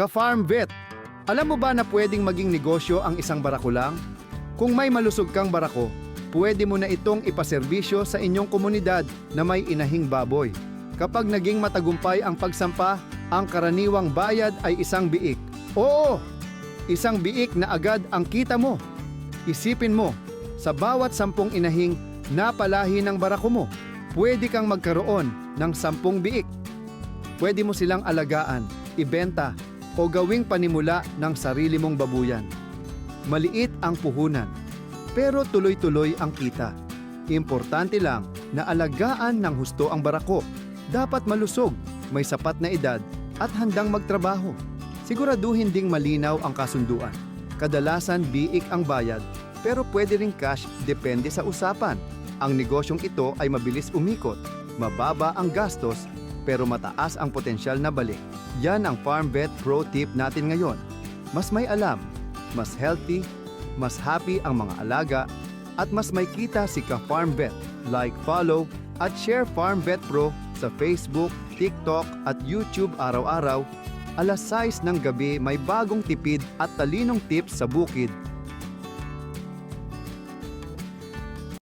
Ka-Farm Vet, alam mo ba na pwedeng maging negosyo ang isang barako lang? Kung may malusog kang barako, pwede mo na itong ipaserbisyo sa inyong komunidad na may inahing baboy. Kapag naging matagumpay ang pagsampa, ang karaniwang bayad ay isang biik. Oo, isang biik na agad ang kita mo. Isipin mo, sa bawat sampung inahing napalahi ng barako mo, pwede kang magkaroon ng sampung biik. Pwede mo silang alagaan, ibenta, o gawing panimula ng sarili mong babuyan. Maliit ang puhunan, pero tuloy-tuloy ang kita. Importante lang na alagaan ng husto ang barako. Dapat malusog, may sapat na edad, at handang magtrabaho. Siguraduhin ding malinaw ang kasunduan. Kadalasan biik ang bayad, pero pwede ring cash depende sa usapan. Ang negosyong ito ay mabilis umikot, mababa ang gastos, pero mataas ang potensyal na balik. Yan ang Farm Vet Pro tip natin ngayon. Mas may alam, mas healthy, mas happy ang mga alaga, at mas may kita si Ka Farm Vet. Like, follow, at share Farm Vet Pro sa Facebook, TikTok at YouTube araw-araw. Alas 6 ng gabi may bagong tipid at talinong tips sa bukid